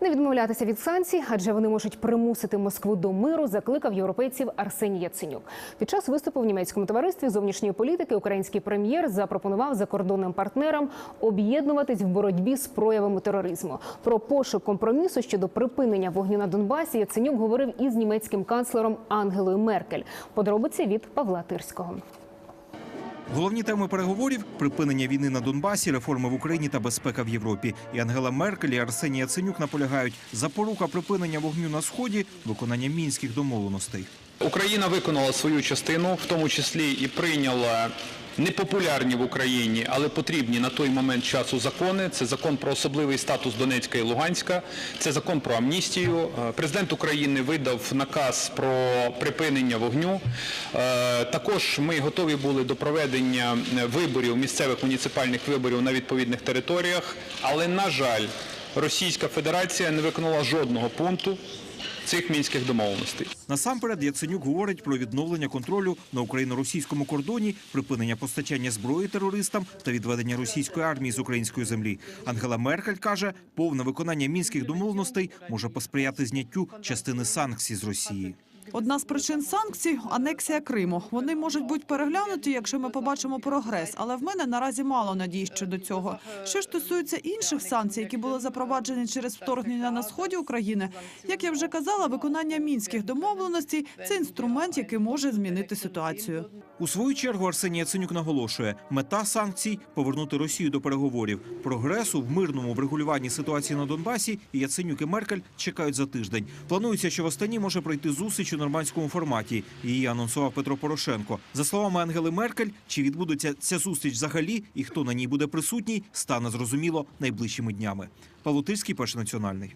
Не відмовлятися від санкцій, адже вони можуть примусити Москву до миру, закликав європейців Арсеній Яценюк. Під час виступу в німецькому товаристві зовнішньої політики український прем'єр запропонував закордонним партнерам об'єднуватись в боротьбі з проявами тероризму. Про пошук компромісу щодо припинення вогню на Донбасі Яценюк говорив із німецьким канцлером Ангелою Меркель. Подробиці від Павла Тирського. Головні теми переговорів припинення війни на Донбасі, реформи в Україні та безпека в Європі. І Ангела Меркель і Арсеній Яценюк наполягають запорука припинення вогню на сході, виконання мінських домовленостей. Україна виконала свою частину, в тому числі і прийняла непопулярні в Україні, але потрібні на той момент часу закони. Це закон про особливий статус Донецька і Луганська, це закон про амністію. Е, Президент України видав наказ про припинення вогню. Е, Також ми готові були до проведення е, виборів, місцевих муніципальних виборів на відповідних територіях, але, на жаль, Російська Федерація не виконала жодного пункту цих мінських домовленостей. Насамперед Яценюк говорить про відновлення контролю на україно-російському кордоні, припинення постачання зброї терористам та відведення російської армії з української землі. Ангела Меркель каже, повне виконання мінських домовленостей може посприяти зняттю частини санкцій з Росії. Одна з причин санкцій анексія Криму. Вони можуть бути переглянуті, якщо ми побачимо прогрес. Але в мене наразі мало надій щодо цього. Що ж стосується інших санкцій, які були запроваджені через вторгнення на сході України, як я вже казала, виконання мінських домовленостей це інструмент, який може змінити ситуацію. У свою чергу Арсеній Яценюк наголошує, мета санкцій повернути Росію до переговорів. Прогресу в мирному врегулюванні ситуації на Донбасі і Яценюк і Меркель чекають за тиждень. Планується, що в останній може пройти зустріч у нормандському форматі. Її анонсував Петро Порошенко. За словами Ангели Меркель, чи відбудеться ця зустріч взагалі і хто на ній буде присутній, стане зрозуміло найближчими днями. Павло Тильський, перший національний.